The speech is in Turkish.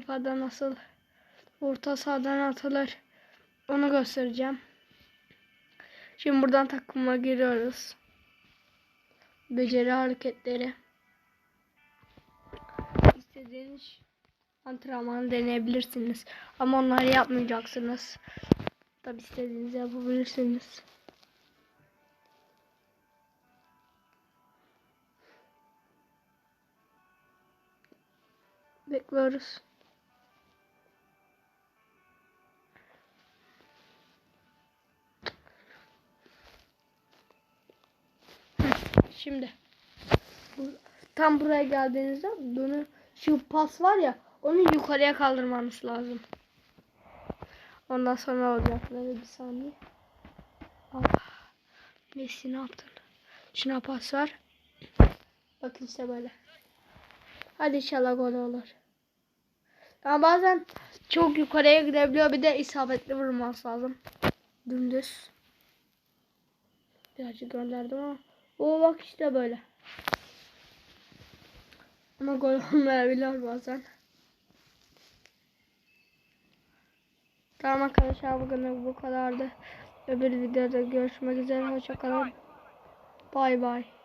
Kafadan nasıl orta sahadan atılır onu göstereceğim. Şimdi buradan takıma giriyoruz. Beceri hareketleri. İstediğiniz antrenmanı deneyebilirsiniz. Ama onları yapmayacaksınız. Tabi istediğinizi yapabilirsiniz. Bekliyoruz. Şimdi tam buraya geldiğinizde bunu şu pas var ya onu yukarıya kaldırmanız lazım. Ondan sonra olacak. Böyle bir saniye. Allah. Messi ne yaptın? Şuna pas ver. Bakın işte böyle. Hadi inşallah gol olur. Ama bazen çok yukarıya gidebiliyor. Bir de isabetli vurması lazım. Dümdüz. Birazcık gönderdim ama. O bak işte böyle. Ama gol olmayabilir bazen. Tamam arkadaşlar bugün bu kadardı. Öbür videoda görüşmek üzere. Hoşçakalın. Bay bay.